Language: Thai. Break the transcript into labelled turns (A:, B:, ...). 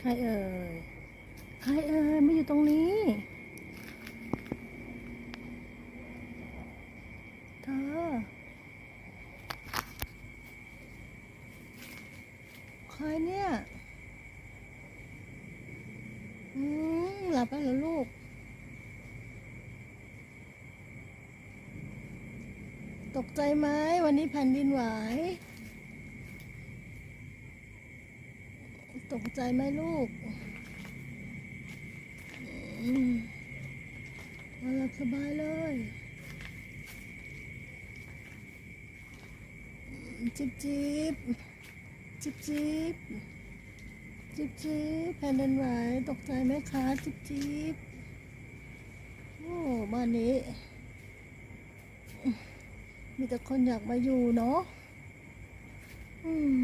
A: ใครเอ่ย ใครเอ่ยมาอยู่ตรงนี้เธอใครเนี่ย อืมหลับไปแล้วลูก ตกใจไหมวันนี้แผ่นดินไหว ตกใจไหมลูกนอนหลับสบายเลยจิบจิบจิบจิบจิบจิบแผ่นดินไหวตกใจไหมคะจิบจิบโอ้บ้านนี้ มีแต่คนอยากมาอยู่เนาะอืม